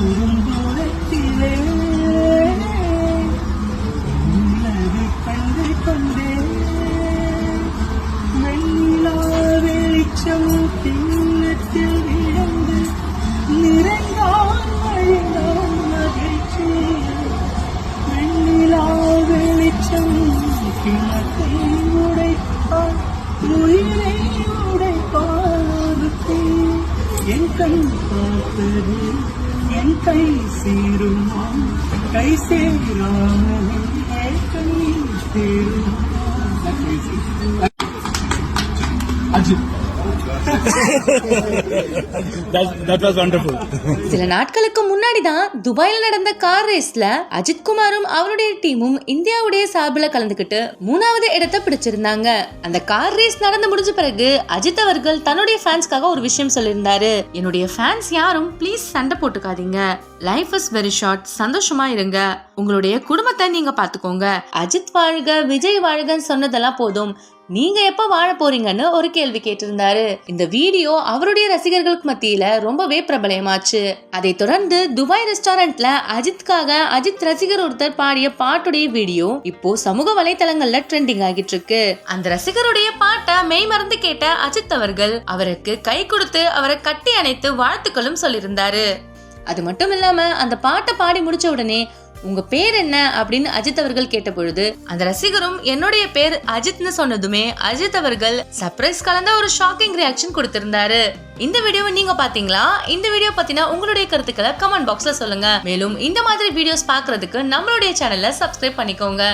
இருபத்தோறும் உள்ளது கண்டு கொண்டேன் வெண்ணிலா வெளிச்சம் பின்னத்தில் விழுந்து நிறைந்தால் வழிந்தான் மகிழ்ச்சி வெண்ணிலா வெளிச்சம் கிணத்தை உயிரை என் கண் பார்த்தது என் கை சேருமா கை சேராமல் என் கை சேருமா அஜித் சில நாட்களுக்கு முன்னாடி தான் துபாயில் நடந்த கார் ரேஸ்ல அஜித் குமாரும் அவருடைய டீமும் இந்தியாவுடைய சார்பில் கலந்துக்கிட்டு மூணாவது இடத்தை பிடிச்சிருந்தாங்க. அந்த கார் ரேஸ் நடந்து முடிஞ்ச பிறகு அஜித் அவர்கள் தன்னுடைய ஃபேன்ஸ்க்காக ஒரு விஷயம் சொல்லியிருந்தாரு. என்னுடைய ஃபேன்ஸ் யாரும் ப்ளீஸ் சண்டை போட்டுக்காதீங்க. லைஃப் இஸ் வெரி ஷார்ட் சந்தோஷமா இருங்க. உங்களுடைய குடும்பத்தை நீங்க பாத்துக்கோங்க அஜித் வாழ்க விஜய் வாழ்கன்னு சொன்னதெல்லாம் போதும். நீங்க எப்ப வாழ போறீங்கன்னு ஒரு கேள்வி கேட்டிருந்தாரு. இந்த வீடியோ அவருடைய ரசிகர்களுக்கு மத்தியில ரொம்பவே பிரபலமாச்சு. அதை தொடர்ந்து துபாய் ரெஸ்டாரண்ட்ல அஜித்காக அஜித் ரசிகர் ஒருத்தர் பாடிய பாட்டுடைய வீடியோ இப்போ சமூக வலைதளங்கள்ல ட்ரெண்டிங் ஆகிட்டு இருக்கு. அந்த ரசிகருடைய பாட்டை மெய் மறந்து கேட்ட அஜித் அவர்கள் அவருக்கு கை கொடுத்து அவரை கட்டி அணைத்து வாழ்த்துக்களும் சொல்லியிருந்தாரு. அது மட்டும் இல்லாம அந்த பாட்டை பாடி முடிச்ச உடனே உங்க பேர் என்ன அப்படின்னு அஜித் அவர்கள் கேட்ட பொழுது அந்த ரசிகரும் என்னுடைய பேர் அஜித்னு சொன்னதுமே அஜித் அவர்கள் சர்ப்ரைஸ் கலந்த ஒரு ஷாக்கிங் ரியாக்ஷன் கொடுத்திருந்தாரு. இந்த வீடியோவை நீங்க பாத்தீங்களா? இந்த வீடியோ பத்தின உங்களுடைய கருத்துக்களை கமெண்ட் பாக்ஸ்ல சொல்லுங்க. மேலும் இந்த மாதிரி வீடியோஸ் பாக்குறதுக்கு நம்மளுடைய சேனலை சப்ஸ்கிரைப் பண்ணிக்கோங்க.